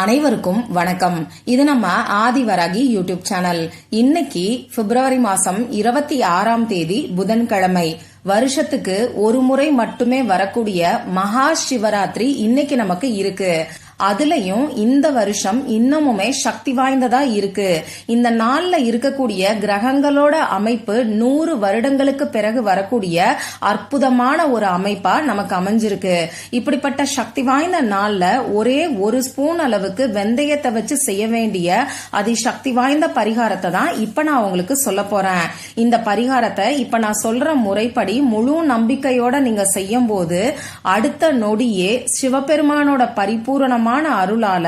அனைவருக்கும் வணக்கம். இது நம்ம ஆதிவராகி யூடியூப் சேனல். இன்னைக்கு பிப்ரவரி மாசம் இருபத்தி ஆறாம் தேதி புதன்கிழமை. வருஷத்துக்கு ஒரு முறை மட்டுமே வரக்கூடிய மகா சிவராத்திரி இன்னைக்கு நமக்கு இருக்கு. அதுலயும் இந்த வருஷம் இன்னமுமே சக்தி வாய்ந்ததா இருக்கு. இந்த நாள்ல இருக்கக்கூடிய கிரகங்களோட அமைப்பு நூறு வருடங்களுக்கு பிறகு வரக்கூடிய அற்புதமான ஒரு அமைப்பா நமக்கு அமைஞ்சிருக்கு. இப்படிப்பட்ட சக்தி வாய்ந்த நாள்ல ஒரே ஒரு ஸ்பூன் அளவுக்கு வெந்தயத்தை வச்சு செய்ய வேண்டிய அதி சக்தி வாய்ந்த பரிகாரத்தை தான் இப்ப நான் உங்களுக்கு சொல்ல போறேன். இந்த பரிகாரத்தை இப்ப நான் சொல்ற முறைப்படி முழு நம்பிக்கையோட நீங்க செய்யும் போது அடுத்த நொடியே சிவபெருமானோட பரிபூரணமான அருளால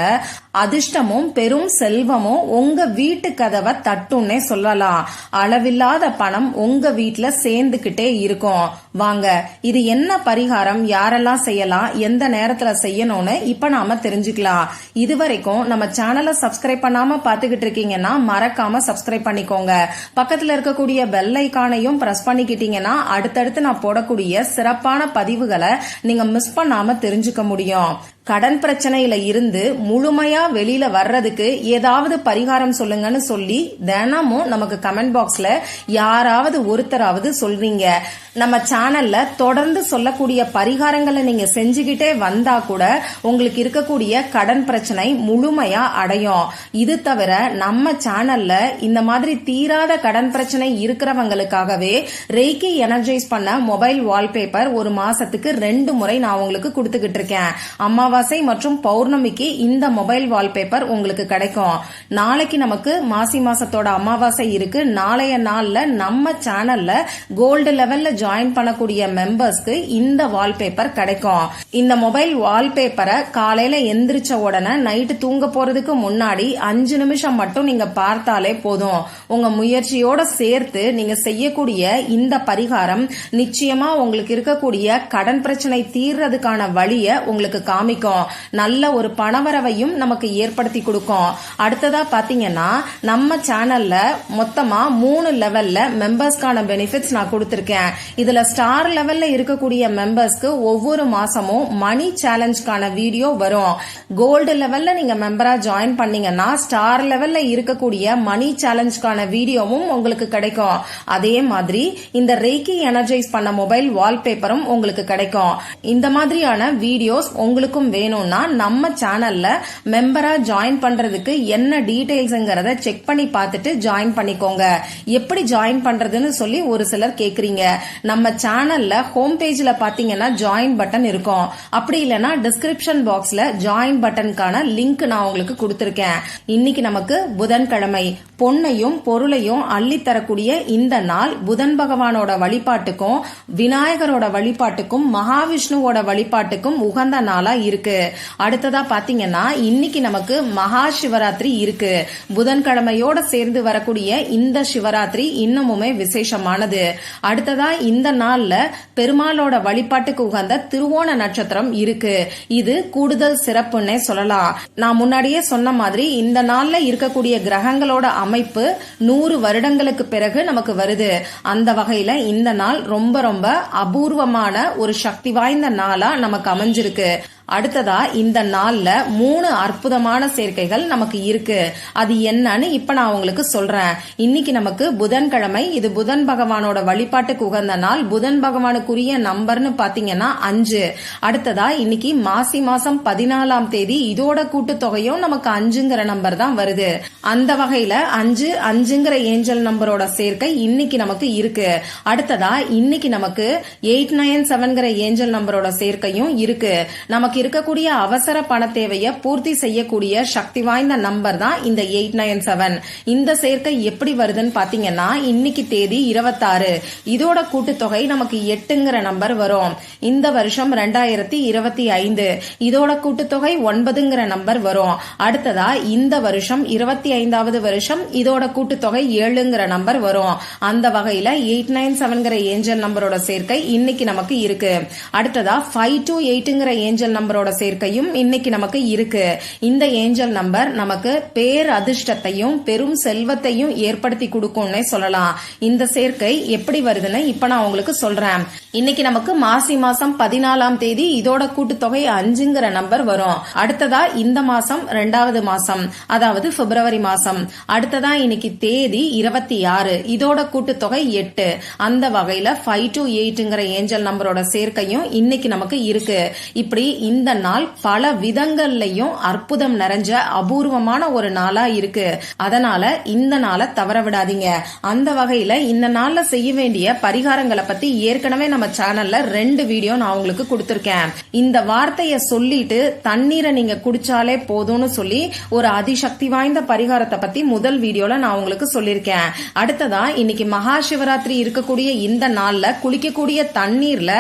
அதிர்ஷ்டமும் பெரும் செல்வமும் உங்க வீட்டு கதவை தட்டுன்னே சொல்லலாம். அளவில்லாத பணம் உங்க வீட்டுல சேர்ந்துகிட்டே இருக்கும். வாங்க இது என்ன பரிகாரம்? யாரெல்லாம் செய்யலாம்? எந்த நேரத்துல செய்யணும்னு இப்ப நாம தெரிஞ்சுக்கலாம். இது வரைக்கும் நம்ம சேனலை சப்ஸ்கிரைப் பண்ணாம பாத்துக்கிட்டு இருக்கீங்கன்னா மறக்காம சப்ஸ்கிரைப் பண்ணிக்கோங்க. பக்கத்துல இருக்கக்கூடிய பெல் ஐக்கானையும் பிரஸ் பண்ணிக்கிட்டீங்கன்னா அடுத்தடுத்து நான் போடக்கூடிய சிறப்பான பதிவுகளை நீங்க மிஸ் பண்ணாம தெரிஞ்சுக்க முடியும். கடன் பிரச்சனையில இருந்து முழுமையா வெளியில வர்றதுக்கு ஏதாவது பரிகாரம் சொல்லுங்கன்னு சொல்லி தினமும் நமக்கு கமெண்ட் பாக்ஸ்ல யாராவது ஒருத்தராவது சொல்றீங்க நம்ம சேனல்ல தொடர்ந்து சொல்லக்கூடிய பரிகாரங்களை நீங்க செஞ்சுக்கிட்டே வந்தா கூட உங்களுக்கு இருக்கக்கூடிய கடன் பிரச்சனை முழுமையா அடையும். இது தவிர நம்ம சேனல்ல இந்த மாதிரி தீராத கடன் பிரச்சனை இருக்கிறவங்களுக்காகவே ரெய்கி எனர்ஜைஸ் பண்ண மொபைல் வால்பேப்பர் ஒரு மாசத்துக்கு ரெண்டு முறை நான் உங்களுக்கு கொடுத்துக்கிட்டு இருக்கேன். அமாவாசை மற்றும் பௌர்ணமிக்கு இந்த மொபைல் வால்பேப்பர் உங்களுக்கு கிடைக்கும். நாளைக்கு நமக்கு மாசி மாசத்தோட அமாவாசை இருக்கு. நாளைய நாள்ல நம்ம சேனல்ல கோல்டு லெவல்ல ஜாயின் பண்ணக்கூடிய மெம்பர்ஸ்க்கு இந்த வால்பேப்பர் கிடைக்கும். இந்த மொபைல் வால்பேப்பரை காலையில எந்திரிச்ச உடனே நைட்டு தூங்க போறதுக்கு முன்னாடி அஞ்சு நிமிஷம் மட்டும் நீங்க பார்த்தாலே போதும். உங்க முயற்சியோட சேர்த்து நீங்க செய்யக்கூடிய இந்த பரிகாரம் நிச்சயமா உங்களுக்கு இருக்கக்கூடிய கடன் பிரச்சனை தீர்றதுக்கான வழிய உங்களுக்கு காமிக்கும். நல்ல ஒரு பணவரவையும் நமக்கு ஏற்படுத்தி கொடுக்கும். அடுத்ததா பாத்தீங்கன்னா நம்ம சேனல்ல மொத்தமா மூணு லெவல்ல மெம்பர்ஸ்க்கான பெனிஃபிட்ஸ் நான் கொடுத்துருக்கேன். இதுல ஸ்டார் லெவல்ல இருக்கக்கூடிய மெம்பர்ஸ்க்கு ஒவ்வொரு மாசமும் மணி சேலஞ்சுக்கான வீடியோ வரும். கோல்டு லெவல்ல நீங்க மெம்பரா ஜாயின் பண்ணீங்கன்னா ஸ்டார் லெவல்ல இருக்கக்கூடிய மணி சேலஞ்சுக்கான வீடியோவும் உங்களுக்கு கிடைக்கும். அதே மாதிரி இந்த ரேக்கி எனர்ஜைஸ் பண்ண மொபைல் வால்பேப்பரும் உங்களுக்கு கிடைக்கும். இந்த மாதிரியான வீடியோஸ் உங்களுக்கும் வேணும்னா நம்ம சேனல்ல மெம்பர் ஜாயின் பண்றதுக்கு என்ன டீடைல்ஸ்ங்கிறத செக் பண்ணி பார்த்துட்டு ஜாயின் பண்ணிக்கோங்க. எப்படி ஜாயின் பண்றதுன்னு சொல்லி ஒரு சிலர் கேக்குறீங்க. நம்ம சேனல்ல ஹோம் பேஜ்ல பாத்தீங்கன்னா ஜாயின் பட்டன் இருக்கும். அப்படி இல்லைன்னா டிஸ்கிரிப்ஷன் பாக்ஸ்ல ஜாயின் பட்டனுக்கான லிங்க் நான் உங்களுக்கு கொடுத்திருக்கேன். இன்னைக்கு நமக்கு புதன்கிழமை. பொன்னையும் பொருளையும் அள்ளி தரக்கூடிய இந்த நாள் புதன் பகவானோட வழிபாட்டுக்கும் விநாயகரோட வழிபாட்டுக்கும் மகாவிஷ்ணுவோட வழிபாட்டுக்கும் உகந்த நாளா இருக்கு. அடுத்ததா பாத்தீங்கன்னா இன்னைக்கு நமக்கு மகா சிவராத்திரி இருக்கு. புதன்கிழமையோட சேர்ந்து வரக்கூடிய இந்த சிவராத்திரி இன்னமுமே விசேஷமானது. அடுத்ததா இந்த நாள்ல பெருமாளோட வழிபாட்டுக்கு உகந்த திருவோண நட்சத்திரம் இருக்கு. இது கூடுதல் சிறப்புன்னே சொல்லலாம். நான் முன்னாடியே சொன்ன மாதிரி இந்த நாள்ல இருக்கக்கூடிய கிரகங்களோட அமைப்பு நூறு வருடங்களுக்கு பிறகு நமக்கு வருது. அந்த வகையில இந்த நாள் ரொம்ப ரொம்ப அபூர்வமான ஒரு சக்தி வாய்ந்த நாளா நமக்கு அமைஞ்சிருக்கு. அடுத்ததா இந்த நாள்ல மூணு அற்புதமான சேர்க்கைகள் நமக்கு இருக்கு. அது என்னன்னு இப்ப நான் உங்களுக்கு சொல்றேன். இன்னைக்கு நமக்கு புதன்கிழமை. இது புதன் பகவானோட வழிபாட்டுக்கு உகந்த நாள். புதன் பகவானுக்குரிய நம்பர்னு பாத்தீங்கன்னா அஞ்சு. அடுத்ததா இன்னைக்கு மாசி மாசம் பதினாலாம் தேதி இதோட கூட்டுத்தொகையும் நமக்கு அஞ்சுங்கிற நம்பர் தான் வருது. அந்த வகையில அஞ்சு அஞ்சுங்கிற ஏஞ்சல் நம்பரோட சேர்க்கை இன்னைக்கு நமக்கு இருக்கு. அடுத்ததா இன்னைக்கு நமக்கு எயிட் நைன் செவன்கிற ஏஞ்சல் நம்பரோட சேர்க்கையும் இருக்கு. நமக்கு இருக்கக்கூடிய அவசர பண தேவையை பூர்த்தி செய்யக்கூடிய சக்தி வாய்ந்த நம்பர் தான் இந்த எயிட் நைன் செவன். இந்த சேர்க்கை எப்படி வருதுன்னு பாத்தீங்கன்னா இன்னைக்கு தேதி இருபத்தாறு. இதோட கூட்டுத்தொகை நமக்கு எட்டுங்கிற நம்பர் வரும். இந்த வருஷம் ரெண்டாயிரத்தி இருபத்தி ஐந்து. இதோட கூட்டுத்தொகை ஒன்பதுங்கிற நம்பர் வரும். அடுத்ததா இந்த வருஷம் இருபத்தி ஐந்தாவது வருஷம் இதோட கூட்டுத்தொகை ஏழுங்கிற நம்பர் வரும். அந்த வகையில எயிட் நைன் செவன்கிற ஏஞ்சல் நம்பரோட சேர்க்கை இன்னைக்கு நமக்கு இருக்கு. அடுத்ததா ஃபைவ் டூ எயிட்டுங்கிற ஏஞ்சல் நம்பர் நம்பரோட சேர்க்கையும் இன்னைக்கு நமக்கு இருக்கு. இந்த ஏஞ்சல் நம்பர் நமக்கு பேர் அதிர்ஷ்டத்தையும் பெரும் செல்வத்தையும் ஏற்படுத்தி கொடுக்கும்னே சொல்லலாம். இந்த சேர்க்கை எப்படி வருதுன்னு இப்ப நான் உங்களுக்கு சொல்றேன். இன்னைக்கு நமக்கு மாசி மாசம் பதினாலாம் தேதி இதோட கூட்டுத்தொகை அஞ்சுங்கிற நம்பர் வரும். அடுத்ததா இந்த மாசம் ரெண்டாவது மாசம் அதாவது பிப்ரவரி மாசம். அடுத்ததா இன்னைக்கு தேதி இருபத்தி ஆறு இதோட கூட்டுத்தொகை எட்டு. அந்த வகையில ஃபைவ் டு எயிட்ங்கிற ஏஞ்சல் நம்பரோட சேர்க்கையும் இன்னைக்கு நமக்கு இருக்கு. இப்படி இந்த நாள் பல விதங்கள்லயும் அற்புதம் நிறைஞ்ச அபூர்வமான ஒரு நாளா இருக்கு. அதனால இந்த நாளை தவற விடாதீங்க. அந்த வகையில இந்த நாள்ல செய்ய வேண்டிய பரிகாரங்களை பத்தி ஏற்கனவே நம்ம சேனல்ல ரெண்டு வீடியோ நான் உங்களுக்கு கொடுத்திருக்கேன். இந்த வார்த்தைய சொல்லிட்டு தண்ணீரை நீங்க குடிச்சாலே போதும்னு சொல்லி ஒரு அதிசக்தி வாய்ந்த பரிகாரத்தை பத்தி முதல் வீடியோல நான் உங்களுக்கு சொல்லியிருக்கேன். அடுத்ததா இன்னைக்கு மகா சிவராத்திரி இருக்கக்கூடிய இந்த நாள்ல குளிக்கக்கூடிய தண்ணீர்ல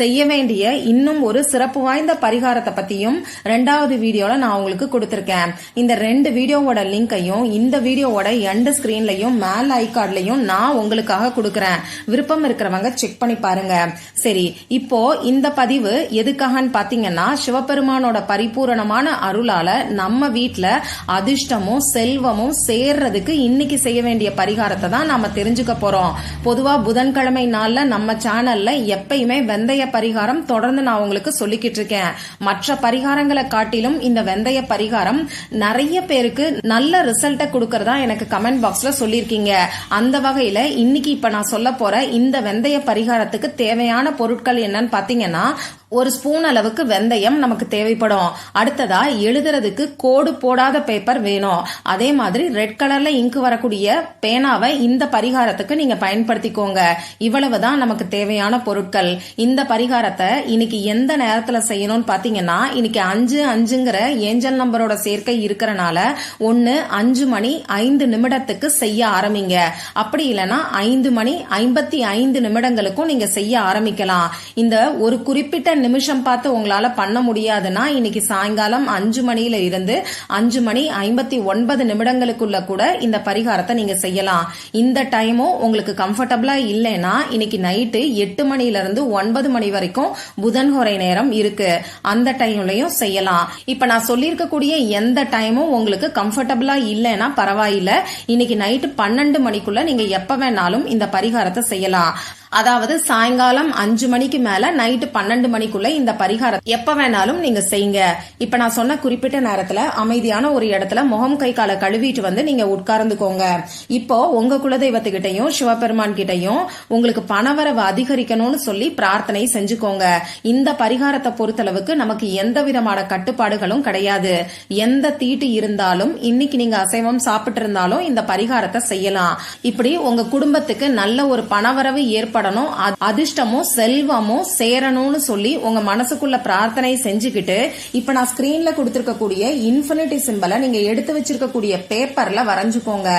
செய்ய வேண்டிய இன்னும் ஒரு சிறப்பு வாய்ந்த பரிகாரம் பரிகாரத்தை பத்தியும் ரெண்டாவது வீடியோல நான் உங்களுக்கு கொடுத்திருக்கேன். இந்த ரெண்டு வீடியோவோட லிங்கையும் இந்த வீடியோவோட எண்ட் ஸ்கிரீன்லயும் மேல் ஐகார்ட்லயும் நான் உங்களுக்காக கொடுக்கறேன். விருப்பம் இருக்கிறவங்க செக் பண்ணி பாருங்க. சரி இப்போ இந்த பதிவு எதுக்காகன்னு பாத்தீங்கன்னா சிவபெருமானோட பரிபூரணமான அருளால நம்ம வீட்டுல அதிர்ஷ்டமும் செல்வமும் சேர்றதுக்கு இன்னைக்கு செய்ய வேண்டிய பரிகாரத்தை தான் நாம தெரிஞ்சுக்க போறோம். பொதுவா புதன்கிழமை நாள்ல நம்ம சேனல்ல எப்பயுமே வெந்தய பரிகாரம் தொடர்ந்து நான் உங்களுக்கு சொல்லிக்கிட்டு இருக்கேன். மற்ற பரிகாரங்களை காட்டிலும் இந்த வெந்தய பரிகாரம் நிறைய பேருக்கு நல்ல ரிசல்ட்டை கொடுக்கறதா எனக்கு கமெண்ட் பாக்ஸ்ல சொல்லியிருக்கீங்க. அந்த வகையில இன்னைக்கு இப்ப நான் சொல்ல போற இந்த வெந்தய பரிகாரத்துக்கு தேவையான பொருட்கள் என்னன்னு பாத்தீங்கன்னா ஒரு ஸ்பூன் அளவுக்கு வெந்தயம் நமக்கு தேவைப்படும். அடுத்ததா எழுதுறதுக்கு கோடு போடாத பேப்பர் வேணும். அதே மாதிரி ரெட் கலர்ல இங்கு வரக்கூடிய பேனாவை இந்த பரிகாரத்துக்கு நீங்க பயன்படுத்திக்கோங்க. இவ்வளவுதான் நமக்கு தேவையான பொருட்கள். இந்த பரிகாரத்தை இன்னைக்கு எந்த நேரத்துல செய்யணும்னு பாத்தீங்கன்னா இன்னைக்கு அஞ்சு அஞ்சுங்கிற ஏஞ்சல் நம்பரோட சேர்க்கை இருக்கிறனால ஒன்னு அஞ்சு மணி ஐந்து நிமிடத்துக்கு செய்ய ஆரம்பிங்க. அப்படி இல்லைன்னா ஐந்து மணி ஐம்பத்தி ஐந்து நிமிடங்களுக்கும் நீங்க செய்ய ஆரம்பிக்கலாம். இந்த ஒரு குறிப்பிட்ட நிமிஷம் பார்த்து உங்களால பண்ண முடியாதுன்னா இன்னைக்கு சாயங்காலம் அஞ்சு மணியில இருந்து அஞ்சு மணி ஐம்பத்தி ஒன்பது நிமிடங்களுக்குள்ள கூட இந்த பரிகாரத்தை நீங்க செய்யலாம். இந்த டைமும் உங்களுக்கு கம்ஃபர்டபுளா இல்லைன்னா இன்னைக்கு நைட்டு எட்டு மணில இருந்து ஒன்பது மணி வரைக்கும் புதன்கொரை நேரம் இருக்கு. அந்த டைம்லயும் செய்யலாம். இப்ப நான் சொல்லியிருக்கக்கூடிய எந்த டைமும் உங்களுக்கு கம்ஃபர்டபுளா இல்லைன்னா பரவாயில்ல. இன்னைக்கு நைட்டு பன்னெண்டு மணிக்குள்ள நீங்க எப்ப வேணாலும் இந்த பரிகாரத்தை செய்யலாம். அதாவது சாயங்காலம் அஞ்சு மணிக்கு மேல நைட்டு பன்னெண்டு மணிக்குள்ள இந்த பரிகாரம் எப்ப வேணாலும் நீங்க செய்யுங்க. இப்ப நான் சொன்ன குறிப்பிட்ட நேரத்துல அமைதியான ஒரு இடத்துல முகம் கை காலை கழுவிட்டு வந்து நீங்க உட்கார்ந்துக்கோங்க. இப்போ உங்க குலதெய்வத்துக்கிட்டையும் சிவபெருமான் கிட்டையும் உங்களுக்கு பணவரவு அதிகரிக்கணும்னு சொல்லி பிரார்த்தனை செஞ்சுக்கோங்க. இந்த பரிகாரத்தை பொறுத்தளவுக்கு நமக்கு எந்த விதமான கட்டுப்பாடுகளும் கிடையாது. எந்த தீட்டு இருந்தாலும் இன்னைக்கு நீங்க அசைவம் சாப்பிட்டு இருந்தாலும் இந்த பரிகாரத்தை செய்யலாம். இப்படி உங்க குடும்பத்துக்கு நல்ல ஒரு பணவரவு ஏற்படணும். அதிர்ஷ்டமும் செல்வமும் சேரணும்னு சொல்லி உங்க மனசுக்குள்ள பிரார்த்தனை செஞ்சுக்கிட்டு இப்ப நான் ஸ்கிரீன்ல கொடுத்திருக்கக்கூடிய இன்ஃபினிட்டி சிம்பலை நீங்க எடுத்து வச்சிருக்கக்கூடிய பேப்பர்ல வரைஞ்சுக்கோங்க.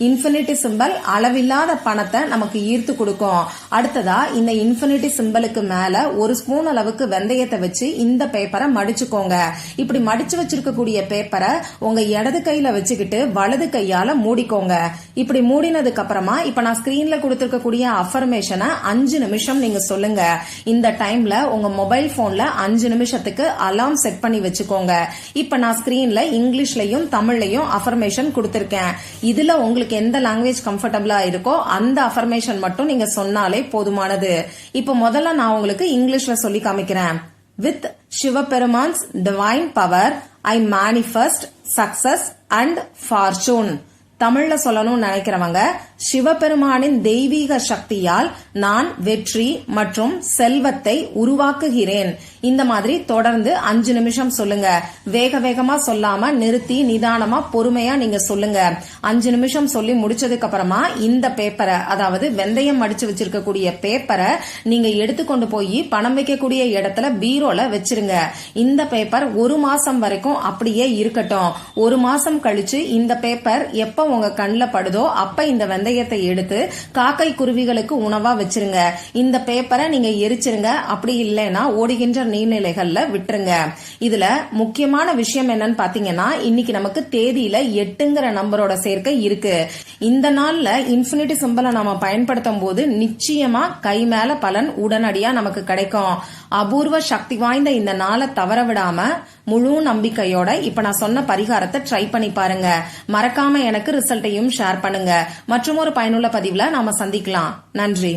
இன்ஃபினிட்டி சிம்பல் அளவில்லாத பணத்தை நமக்கு ஈர்த்து கொடுக்கும். அடுத்ததா இந்த இன்ஃபினிட்டி சிம்பலுக்கு மேல ஒரு ஸ்பூன் அளவுக்கு வெந்தயத்தை வச்சு இந்த பேப்பரை மடிச்சுக்கோங்க. இப்படி மடிச்சு வச்சிருக்கக்கூடிய பேப்பரை உங்க இடது கையில வச்சுக்கிட்டு வலது கையால மூடிக்கோங்க. இப்படி மூடினதுக்கு அப்புறமா இப்ப நான் ஸ்கிரீன்ல கொடுத்திருக்கக்கூடிய அஃபர்மேஷனை அஞ்சு நிமிஷம் நீங்க சொல்லுங்க. இந்த டைம்ல உங்க மொபைல் போன்ல அஞ்சு நிமிஷத்துக்கு அலாம் செட் பண்ணி வச்சுக்கோங்க. இப்ப நான் ஸ்கிரீன்ல இங்கிலீஷ்லயும் தமிழ்லயும் அஃபர்மேஷன் கொடுத்திருக்கேன். இதுல உங்களுக்கு எந்த லாங்குவேஜ் கம்ஃபர்டபுளா இருக்கோ அந்த அஃபர்மேஷன் மட்டும் நீங்க சொன்னாலே போதுமானது. இப்ப முதல்ல நான் உங்களுக்கு இங்கிலீஷ்ல சொல்லி காமிக்கிறேன். With சிவபெருமான்ஸ் divine power I manifest success and fortune தமிழ்ல சொல்லணும்னு நினைக்கிறவங்க சிவபெருமானின் தெய்வீக சக்தியால் நான் வெற்றி மற்றும் செல்வத்தை உருவாக்குகிறேன். இந்த மாதிரி தொடர்ந்து அஞ்சு நிமிஷம் சொல்லுங்க. வேக வேகமா சொல்லாம நிறுத்தி நிதானமா பொறுமையா நீங்க சொல்லுங்க. அஞ்சு நிமிஷம் சொல்லி முடிச்சதுக்கு அப்புறமா இந்த பேப்பரை அதாவது வெந்தயம் அடிச்சு வச்சிருக்கக்கூடிய பேப்பரை நீங்க எடுத்துக்கொண்டு போய் பணம் வைக்கக்கூடிய இடத்துல பீரோல வச்சிருங்க. இந்த பேப்பர் ஒரு மாசம் வரைக்கும் அப்படியே இருக்கட்டும். ஒரு மாசம் கழிச்சு இந்த பேப்பர் எப்ப உங்க கண்ணில் படுதோ அப்ப இந்த வெந்தயத்தை எடுத்து காக்கை குருவிகளுக்கு உணவா வச்சிருங்க. இந்த பேப்பரை நீங்க எரிச்சிருங்க. அப்படி இல்லைன்னா ஓடுகின்ற நீர்நிலைகள்ல விட்டுருங்க. இதுல முக்கியமான விஷயம் என்னன்னு பாத்தீங்கன்னா இன்னைக்கு நமக்கு தேதியில எட்டுங்கிற நம்பரோட சேர்க்கை இருக்கு. இந்த நாள்ல இன்ஃபினிட்டி சிம்பலை நாம பயன்படுத்தும் போது நிச்சயமா கை மேல பலன் உடனடியா நமக்கு கிடைக்கும். அபூர்வ சக்தி வாய்ந்த இந்த நாளை தவற விடாம முழு நம்பிக்கையோட இப்ப நான் சொன்ன பரிகாரத்தை ட்ரை பண்ணி பாருங்க. மறக்காம எனக்கு ரிசல்ட்டையும் ஷேர் பண்ணுங்க. மற்றும் ஒரு பயனுள்ள பதிவுல நாம சந்திக்கலாம். நன்றி.